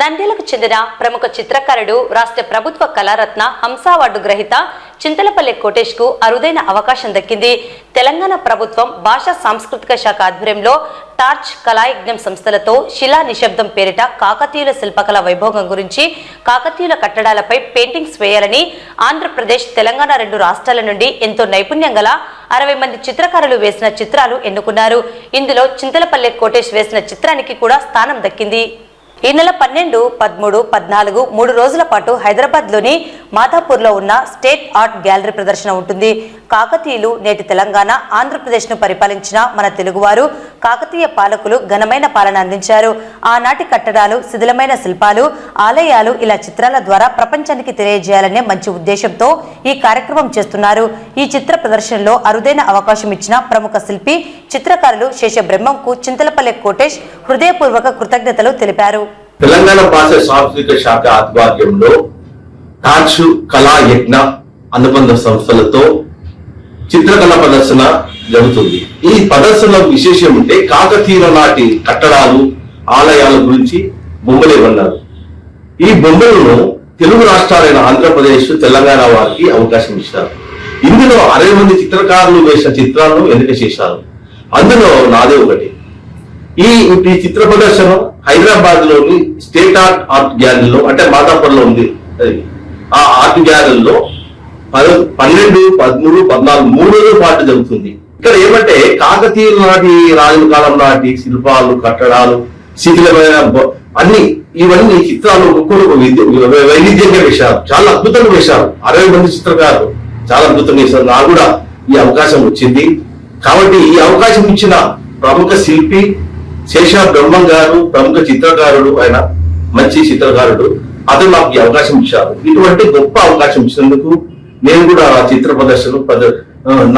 నంద్యాలకు చెందిన ప్రముఖ చిత్రకారుడు రాష్ట్ర ప్రభుత్వ కళారత్న హంస అవార్డు గ్రహీత చింతలపల్లి కోటేష్కు అరుదైన అవకాశం దక్కింది. తెలంగాణ ప్రభుత్వం భాషా సాంస్కృతిక శాఖ ఆధ్వర్యంలో టార్చ్ కళాయజ్ఞం సంస్థలతో శిలా నిశ్శబ్దం పేరిట కాకతీయుల శిల్పకళ వైభోగం గురించి కాకతీయుల కట్టడాలపై పెయింటింగ్స్ వేయాలని ఆంధ్రప్రదేశ్ తెలంగాణ రెండు రాష్ట్రాల నుండి ఎంతో నైపుణ్యం గల అరవై మంది చిత్రకారులు వేసిన చిత్రాలు ఎన్నుకున్నారు. ఇందులో చింతలపల్లి కోటేష్ వేసిన చిత్రానికి కూడా స్థానం దక్కింది. ఈ నెల పన్నెండు పదమూడు పద్నాలుగు మూడు రోజుల పాటు హైదరాబాద్లోని మాధాపూర్లో ఉన్న స్టేట్ ఆర్ట్ గ్యాలరీ ప్రదర్శన ఉంటుంది. కాకతీయులు నేటి తెలంగాణ ఆంధ్రప్రదేశ్ను పరిపాలించిన మన తెలుగువారు. కాకతీయ పాలకులు ఘనమైన పాలన అందించారు. ఆనాటి కట్టడాలు శిథిలమైన శిల్పాలు ఆలయాలు ఇలా చిత్రాల ద్వారా ప్రపంచానికి తెలియజేయాలనే మంచి ఉద్దేశంతో ఈ కార్యక్రమం చేస్తున్నారు. ఈ చిత్ర ప్రదర్శనలో అరుదైన అవకాశం ఇచ్చిన ప్రముఖ శిల్పి చిత్రకారులు శేష చింతలపల్లె కోటేష్ హృదయపూర్వక కృతజ్ఞతలు తెలిపారు. తెలంగాణ భాష సాంస్కృతిక శాఖ ఆధ్వర్యంలో కాచు కళా యజ్ఞ అనుబంధ సంస్థలతో చిత్రకళ ప్రదర్శన జరుగుతుంది. ఈ ప్రదర్శన విశేషం అంటే కాకతీయుల నాటి కట్టడాలు ఆలయాల గురించి బొమ్మలు ఇవ్వన్నారు. ఈ బొమ్మలను తెలుగు రాష్ట్రాలైన ఆంధ్రప్రదేశ్ తెలంగాణ వారికి అవకాశం ఇచ్చారు. ఇందులో అరవై మంది చిత్రకారులు వేసిన చిత్రాలను ఎన్నిక చేశారు. అందులో నాదే ఒకటి. ఈ ఈ చిత్ర ప్రదర్శన హైదరాబాద్లోని స్టేట్ ఆర్ట్ ఆర్ట్ గ్యాలరీలో అంటే మాదాపూర్లో ఉంది ఆ ఆర్ట్ గ్యాలరీలో పద పన్నెండు పదమూడు పద్నాలుగు మూడు రోజుల పాటు జరుగుతుంది. ఇక్కడ ఏమంటే కాకతీయుల నాటి రాజుల కాలం నాటి శిల్పాలు కట్టడాలు శిథిలమైన అన్ని ఇవన్నీ చిత్రాలు ఒక్కొక్క వైవిధ్యంగా వేశారు. చాలా అద్భుతంగా వేశారు. అరవై మంది చిత్రకారులు. చాలా అద్భుతంగా వేశారు. నాకు కూడా ఈ అవకాశం వచ్చింది. కాబట్టి ఈ అవకాశం ఇచ్చిన ప్రముఖ శిల్పి శేష బ్రహ్మం గారు ప్రముఖ చిత్రకారుడు ఆయన మంచి చిత్రకారుడు అతను నాకు ఈ అవకాశం ఇచ్చారు. ఇటువంటి గొప్ప అవకాశం ఇచ్చినందుకు నేను కూడా ఆ చిత్ర ప్రదర్శన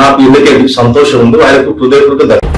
నాకు ఎందుకే సంతోషం ఉంది ఆయనకు హృదయపూర్వక ధన్యవాదాలు.